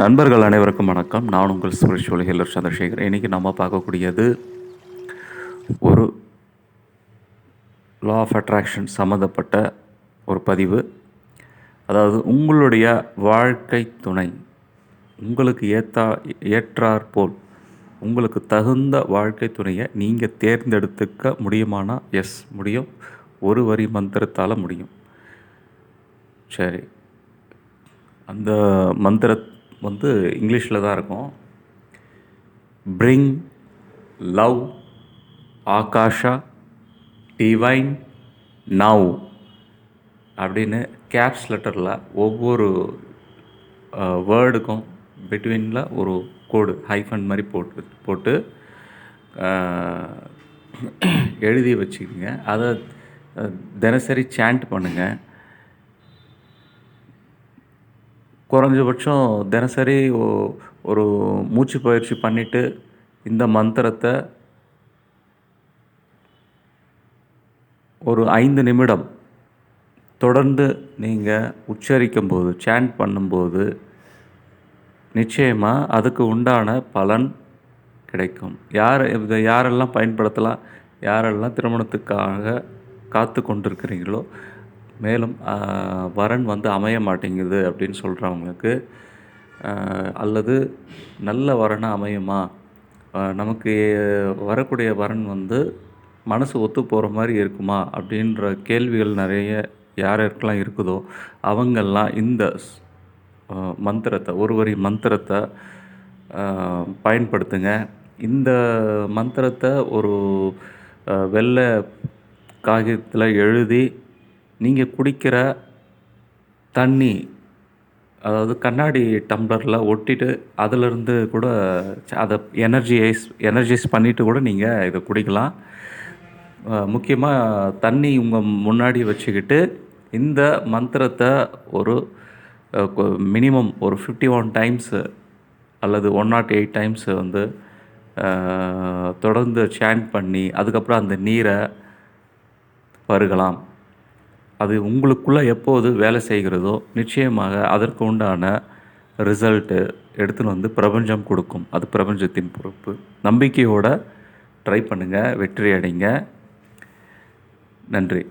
நண்பர்கள் அனைவருக்கும் வணக்கம். நான் உங்கள் ஸ்பிரிச்சுவல் ஹீலர் சந்திரசேகர். இன்றைக்கி நம்ம பார்க்கக்கூடியது ஒரு லா ஆஃப் அட்ராக்ஷன் சம்மந்தப்பட்ட ஒரு பதிவு. அதாவது உங்களுடைய வாழ்க்கை துணை உங்களுக்கு ஏற்றா ஏற்றாற்போல் உங்களுக்கு தகுந்த வாழ்க்கை துணையை நீங்கள் தேர்ந்தெடுத்துக்க முடியுமானா? எஸ் முடியும். ஒரு வரி மந்திரத்தால் முடியும். சரி. அந்த மந்திர வந்து இங்கிலீஷில் தான் இருக்கும். பிரிங் லவ் ஆகாஷா டிவைன் நவ் அப்படின்னு கேப்ஸ் லெட்டரில் ஒவ்வொரு வேர்டுக்கும் பிட்வீனில் ஒரு கோடு ஹைஃபன் மாதிரி போட்டு போட்டு எழுதி வச்சுக்கோங்க. அதை தினசரி சாண்ட் பண்ணுங்கள் குறைஞ்சபட்சம் தினசரி ஒ- ஒரு மூச்சு பயிற்சி பண்ணிவிட்டு இந்த மந்திரத்தை ஒரு ஐந்து நிமிடம் தொடர்ந்து நீங்கள் உச்சரிக்கும் போது சாண்ட் பண்ணும்போது நிச்சயமாக அதுக்கு உண்டான பலன் கிடைக்கும். யார் இதை யாரெல்லாம் பயன்படுத்தலாம் யாரெல்லாம் திருமணத்துக்காக காத்து கொண்டிருக்கிறீங்களோ மேலும் வரன் வந்து அமைய மாட்டேங்குது அப்படின்னு சொல்கிறவங்களுக்கு அல்லது நல்ல வரனாக அமையுமா? நமக்கு வரக்கூடிய வரன் வந்து மனசு ஒத்து போகிற மாதிரி இருக்குமா? அப்படின்ற கேள்விகள் நிறைய யார் யாருக்கெல்லாம் இருக்குதோ அவங்கெல்லாம் இந்த ஸ்- மந்திரத்தை ஒரு வரி மந்திரத்தை பயன்படுத்துங்க. இந்த மந்திரத்தை ஒரு வெள்ளை காகிதத்தில் எழுதி நீங்கள் குடிக்கிற தண்ணி அதாவது கண்ணாடி டம்ளரில் ஒட்டிட்டு அதிலிருந்து கூட ச- அதை எனர்ஜியைஸ் எனர்ஜைஸ் பண்ணிவிட்டு கூட நீங்கள் இதை குடிக்கலாம். முக்கியமாக தண்ணி உங்கள் முன்னாடி வச்சுக்கிட்டு இந்த மந்திரத்தை ஒரு மினிமம் ஒரு ஃபிஃப்டி ஒன் டைம்ஸு அல்லது ஒன் நாட் எயிட் டைம்ஸ் வந்து தொடர்ந்து சேண்ட் பண்ணி அதுக்கப்புறம் அந்த நீரை பருகலாம். அது உங்களுக்குள்ளே எப்போது வேலை செய்கிறதோ நிச்சயமாக அதற்கு உண்டான ரிசல்ட்டு எடுத்துன்னு வந்து பிரபஞ்சம் கொடுக்கும். அது பிரபஞ்சத்தின் பொறுப்பு. நம்பிக்கையோடு ட்ரை பண்ணுங்கள் வெற்றி அடைங்க. நன்றி.